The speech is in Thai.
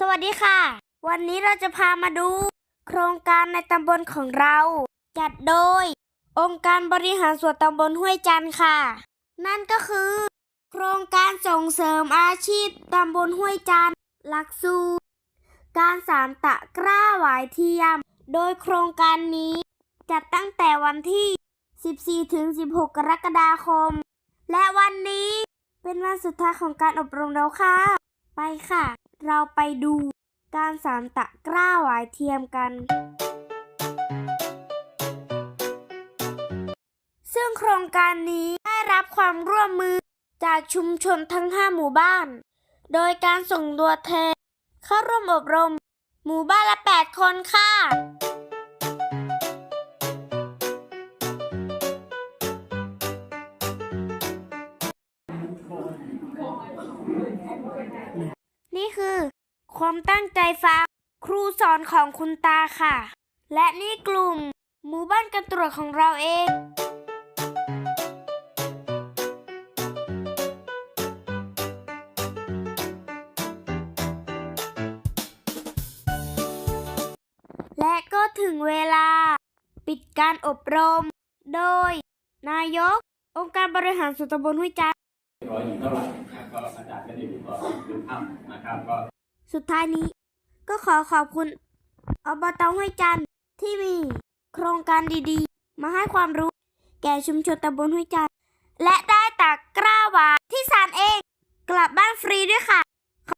สวัสดีค่ะ วันนี้เราจะพามาดู โครงการในตำบลของเรา จัดโดย องค์การบริหารส่วนตำบลห้วยจันทร์ค่ะ นั่นก็คือ โครงการส่งเสริมอาชีพตำบลห้วยจันทร์หลักสูตรการสารตะกร้าหวายเทียม โดยโครงการนี้ จัดตั้งแต่วันที่ 14ถึง16 กรกฎาคม และวันนี้เป็นวันสุดท้ายของการอบรมแล้วค่ะ ไปค่ะ เราไปดูการสารตะกร้าหวายเทียมกัน ซึ่งโครงการนี้ได้รับความร่วมมือจากชุมชนทั้ง 5 หมู่บ้าน โดยการส่งตัวแทนเข้าร่วมอบรม หมู่บ้านละ 8 คนค่ะ นี่คือ ความตั้งใจฟังครูสอนของคุณตาค่ะ และนี่กลุ่มหมู่บ้านกันตรวจของเราเองและก็ถึงเวลา ปิดการอบรม โดย นายก องค์การบริหารส่วนตำบลห้วยจันท ร้อยอยู่เท่าไหร่นะก็อาจารย์ก็ได้ดต่อดูถ้ำนะครับก็สุดท้ายนี้ก็ขอขอบคุณอบตห้วยจันทร์ที่มีโครงการดีๆ มาให้ความรู้แก่ชุมชนตำบลห้วยจันทร์และได้